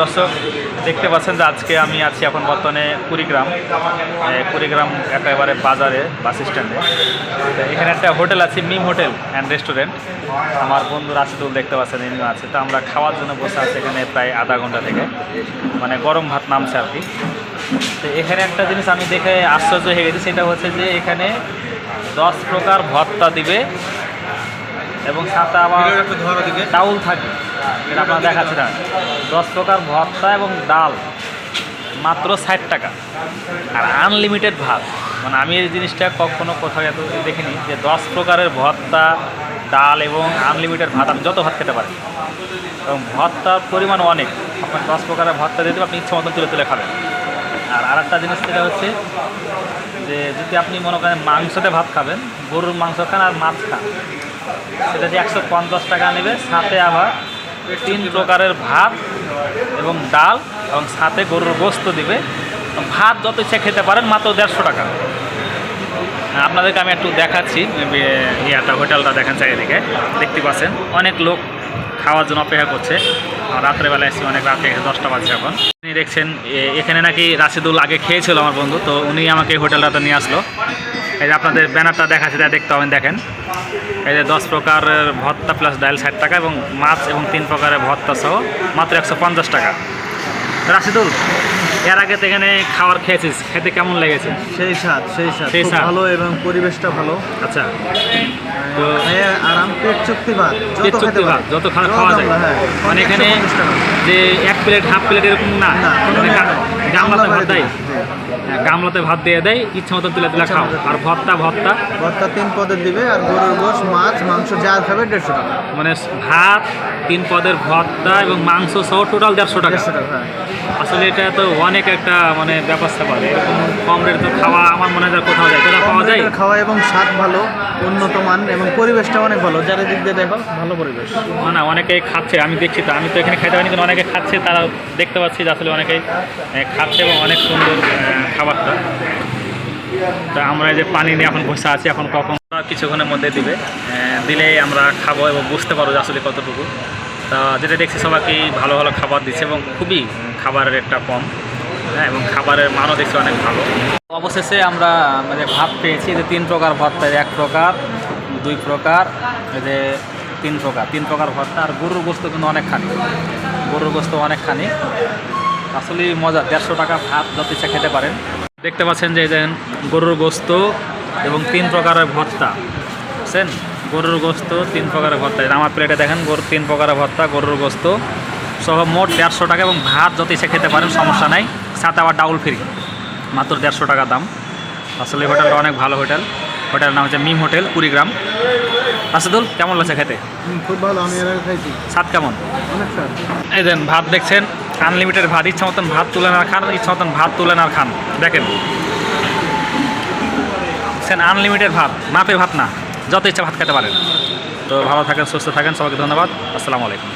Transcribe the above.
দর্শক দেখতে পাচ্ছেন যে আজকে আমি আছি এখন বর্তমানে কুড়িগ্রাম। কুড়িগ্রাম একেবারে বাজারে বাস স্ট্যান্ডে। এখানে একটা হোটেল আছে মিম হোটেল অ্যান্ড রেস্টুরেন্ট। আমার বন্ধু রাশিদুল দেখতে পাচ্ছেন এমনি আছে। তো আমরা খাওয়ার জন্য বসে আছি এখানে প্রায় আধা ঘণ্টা থেকে। মানে গরম ভাত নামছে আর কি। তো এখানে একটা জিনিস আমি দেখে আশ্চর্য হয়ে গেছি সেটা হচ্ছে যে এখানে দশ প্রকার ভত্তা দিবে এবং সাথে আবার ডাউল থাকে এটা আপনারা দেখাচ্ছে না। দশ প্রকার ভর্তা এবং ডাল, মাত্র ষাট টাকা। আর আনলিমিটেড ভাত। মানে আমি এই জিনিসটা কখনো কোথাও এত দেখিনি যে দশ প্রকারের ভর্তা, ডাল এবং আনলিমিটেড ভাত, আপনি যত ভাত খেতে পারেন। এবং ভর্তার পরিমাণ অনেক। আপনার দশ প্রকারের ভর্তা দিয়ে আপনি ইচ্ছে মতন তুলে তুলে খাবেন। আর আরেকটা জিনিস যেটা হচ্ছে যে, যদি আপনি মনে করেন মাংসতে ভাত খাবেন, গরুর মাংস খান আর মাছ খান, সেটা যে একশো পঞ্চাশ টাকা নেবে, সাথে আবার তিন প্রকারের ভাত এবং ডাল এবং সাথে গরুর গোস্ত দিবে। ভাত যত ইচ্ছা খেতে পারেন মাত্র দেড়শো টাকা। আপনাদেরকে আমি একটু দেখাচ্ছি ইয়াটা হোটেলটা দেখেন চারিদিকে। দেখতে পাচ্ছেন, অনেক লোক খাওয়ার জন্য অপেক্ষা করছে। রাত্রেবেলা এসে অনেক রাত দশটা বাজছে এখন। উনি দেখছেন এখানে নাকি রাশিদুল আগে খেয়েছিল আমার বন্ধু, তো উনি আমাকে হোটেলটাতে নিয়ে আসলো। এই যে আপনাদের ব্যানারটা দেখাচ্ছে যা দেখতে হবেন দেখেন। এই যে দশ প্রকারের ভর্তা প্লাস ডাল ষাট টাকা এবং মাছ এবং তিন প্রকারের ভর্তা সহ মাত্র একশো পঞ্চাশ টাকা। রাশিদুল এর আগে তো এখানে খাবার খেয়েছিস খেতে কেমন লেগেছে? সেই স্বাদ সেই স্বাদ। সেই স্বাদ। ভালো এবং পরিবেশটা ভালো। আচ্ছা। তো আরাম পেট চুক্তি ভাত পেট চুক্তি ভাত যত খাওয়া খাওয়া যায়। মানে এখানে যে এক প্লেট হাফ প্লেট এরকম না। মানে না, গা- না। গামলাতে ভাত দেয়। গামলাতে ভাত দিয়ে দেয় ইচ্ছা মতো তুলে তুলে খাও। আর ভর্তা ভর্তা? ভর্তা তিন পদের দিবে আর গরুর গোশ মাছ মাংস যা খাবে দেড়শো টাকা। মানে ভাত তিন পদের ভত্তা এবং মাংস সহ টোটাল দেড়শো টাকা। দেড়শো টাকা হ্যাঁ। আসলে এটা তো অনেক একটা মানে ব্যবস্থা পাবে এরকম কম রেট তো খাওয়া আমার মনে হয় কোথাও যায়। কোথাও পাওয়া যায়? খাওয়া এবং স্বাদ ভালো উন্নত মান এবং পরিবেশটা অনেক ভালো। চারিদিক দিয়ে দেখো ভালো পরিবেশ। না অনেকেই খাচ্ছে আমি দেখছি তো আমি তো এখানে খেতে পারিনি কিন্তু অনেকে খাচ্ছে তারা দেখতে পাচ্ছি যে আসলে অনেকেই খাচ্ছে এবং অনেক সুন্দর খাবারটা তা আমরা এই যে পানি নিয়ে এখন বসে আছি এখন কখন কিছুক্ষণের মধ্যে দিবে। দিলেই আমরা খাব এবং বুঝতে পারব যে আসলে কতটুকু। তা যেটা দেখছি সবাইকেই ভালো ভালো খাবার দিচ্ছে এবং খুবই খাবারের রেটটা কম। হ্যাঁ এবং খাবারের মানও দেখছি অনেক ভালো। অবশেষে আমরা মানে ভাত পেয়েছি। যে তিন প্রকার ভর্তা, এক প্রকার, দুই প্রকার যে তিন প্রকার। তিন প্রকার ভর্তা আর গরুর গোস্ত কিন্তু অনেকখানি। গরুর গোস্ত অনেকখানি। আসলেই মজা, দেড়শো টাকা ভাত যত ইচ্ছা খেতে পারেন। দেখতে পাচ্ছেন যে যে গরুর গোস্ত এবং তিন প্রকারের ভর্তা। বুঝছেন? গরুর গোস্ত, তিন প্রকারের ভর্তা। আমার প্লেটে দেখেন গরুর তিন প্রকারের ভর্তা, গরুর গোস্ত। সহ মোট দেড়শো টাকা এবং ভাত যত ইচ্ছা খেতে পারেন সমস্যা নাই। সাথে আবার ডাউল ফ্রি মাত্র দেড়শো টাকা দাম। আসলে এই হোটেলটা অনেক ভালো হোটেল। হোটেলের নাম হচ্ছে মিম হোটেল কুড়িগ্রাম। আসাদুল কেমন লাগছে খেতে? খুব ভালো আমি এর খাইছি। স্বাদ কেমন? অনেক স্বাদ। এই দেন ভাত দেখছেন আনলিমিটেড ভাত ইচ্ছা মতন ভাত তুলে না খান ইচ্ছা মতন ভাত তুলে না খান। দেখেন। দেখছেন আনলিমিটেড ভাত মাপে ভাত না যত ইচ্ছা ভাত খেতে পারেন। তো ভালো থাকেন সুস্থ থাকেন সবাইকে ধন্যবাদ। আসসালামু আলাইকুম।